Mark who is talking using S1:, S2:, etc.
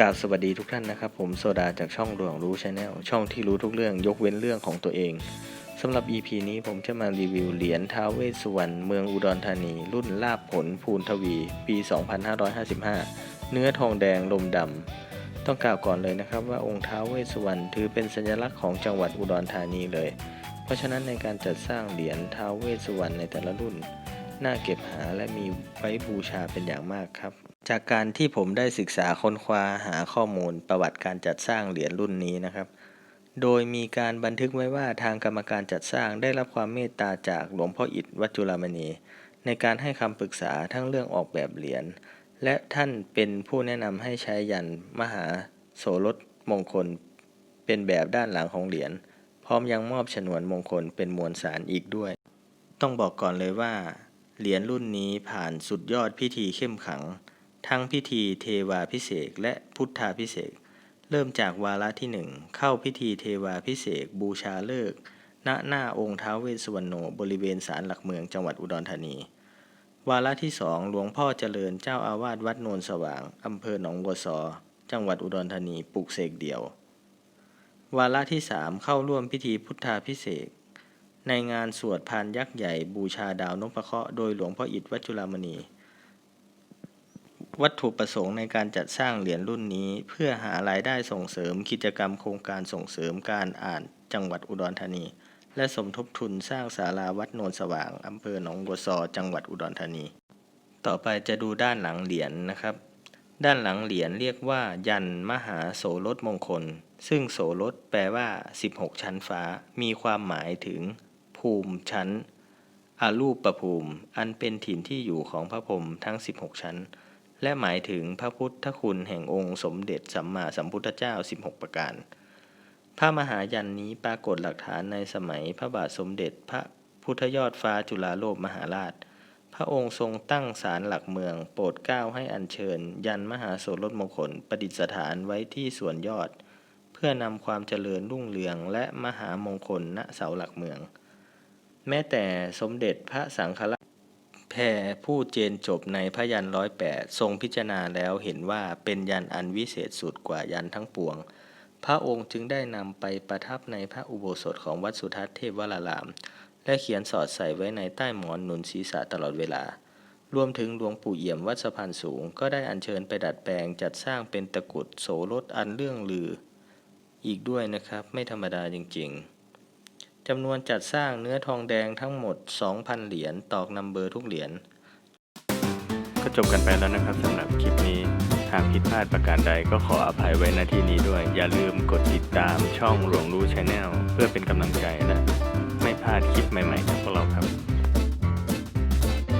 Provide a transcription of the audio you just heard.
S1: กราบสวัสดีทุกท่านนะครับ ผมโซดาจากช่องดวงรู้ชาแนลช่องที่รู้ทุกเรื่องยกเว้นเรื่องของตัวเองสำหรับ EP นี้ผมจะมารีวิวเหรียญท้าวเวสสุวรรณเมืองอุดรธานี รุ่นลาบผลภูนทวี ปี 2555 เนื้อทองแดงลมดำต้องกล่าวก่อนเลยนะครับว่าองค์ท้าวเวสสุวรรณถือเป็นสัญลักษณ์ของจังหวัดอุดรธานีเลย เพราะฉะนั้นในการจัดสร้างเหรียญท้าวเวสสุวรรณในแต่ละรุ่น น่าเก็บหาและมีไว้บูชาเป็นอย่างมากครับ จากการที่ผมได้ศึกษาค้นคว้าหาข้อมูลประวัติการจัดสร้างเหรียญรุ่นนี้นะครับ โดยมีการบันทึกไว้ว่าทางกรรมการจัดสร้างได้รับความเมตตาจากหลวงพ่ออิฐวัจุฬามณี ในการให้คำปรึกษาทั้งเรื่องออกแบบเหรียญและท่านเป็นผู้แนะนำให้ใช้ยันมหาโสรถมงคล เป็นแบบด้านหลังของเหรียญพร้อมยังมอบฉนวนมงคลเป็นมวลสารอีกด้วย ต้องบอกก่อนเลยว่า เหรียญรุ่นนี้ผ่านสุดยอดพิธีเข้มขัง ทั้งพิธีเทวาพิเศษและพุทธาพิเศษเริ่มจากวาระที่หนึ่งเข้าพิธีเทวาพิเศษบูชาเลิกณหน้าองค์ท้าวเวสสุวรรณโนบริเวณศาลหลักเมืองจังหวัดอุดรธานี วาระที่สองหลวงพ่อเจริญเจ้าอาวาสวัดโนนสว่างอำเภอหนองบัวซอจังหวัดอุดรธานีปลุกเสกเดี่ยว วาระที่สามเข้าร่วมพิธีพุทธาพิเศษในงานสวดพานยักษ์ใหญ่บูชาดาวนพเคราะห์โดยหลวงพ่ออิฐวัจุฬามณี วัตถุประสงค์ในการจัดสร้างเหรียญรุ่นนี้ เพื่อหารายได้ส่งเสริมกิจกรรมโครงการส่งเสริมการอ่านจังหวัดอุดรธานี และสมทบทุนสร้างศาลาวัดโนนสว่างอำเภอหนองบัวซอจังหวัดอุดรธานี ต่อไปจะดูด้านหลังเหรียญนะครับ ด้านหลังเหรียญเรียกว่า ยันมหาโสรถมงคล ซึ่งโสรถแปลว่า 16 ชั้นฟ้า มีความหมายถึง ภูมิชั้นอารูปประภูมิ อันเป็นถิ่นที่อยู่ของพระพรหมทั้ง 16 ชั้น และหมายถึงพระพุทธคุณแห่งองค์สมเด็จสัมมาสัมพุทธเจ้า 16 ประการ พระมหายันนี้ปรากฏหลักฐานในสมัยพระบาทสมเด็จพระพุทธยอดฟ้าจุฬาโลกมหาราช พระองค์ทรงตั้งศาลหลักเมือง โปรดเกล้าให้อัญเชิญ ยันมหาโสรถมงคลประดิษฐานไว้ที่ส่วนยอด เพื่อนำความเจริญรุ่งเรืองและมหามงคลณเสาหลักเมือง แม้แต่สมเด็จพระสังฆราช แพรผู้เจนจบในพระยันร้อยแปดทรงพิจารณาแล้วเห็นว่าเป็นยันอันวิเศษสุดกว่ายันทั้งปวง พระองค์จึงได้นำไปประทับในพระอุโบสถของวัดสุทัศน์เทพวราราม และเขียนสอดใส่ไว้ในใต้หมอนหนุนศีรษะตลอดเวลารวมถึงหลวงปู่เอี่ยมวัดสะพานสูง ก็ได้อัญเชิญไปดัดแปลงจัดสร้างเป็นตะกุดโสรถอันเรื่องลือ อีกด้วยนะครับไม่ธรรมดาจริงๆ จำนวนจัดสร้างเนื้อทองแดงทั้งหมด 2,000 เหรียญตอกนำเบอร์ทุกเหรียญก็จบกันไปแล้วนะครับสำหรับคลิปนี้ หากผิดพลาดประการใดก็ขออภัยไว้ณที่นี้ด้วย อย่าลืมกดติดตามช่องหลวงรู้ชาแนลเพื่อเป็นกำลังใจและไม่พลาดคลิปใหม่ๆจากพวกเราครับ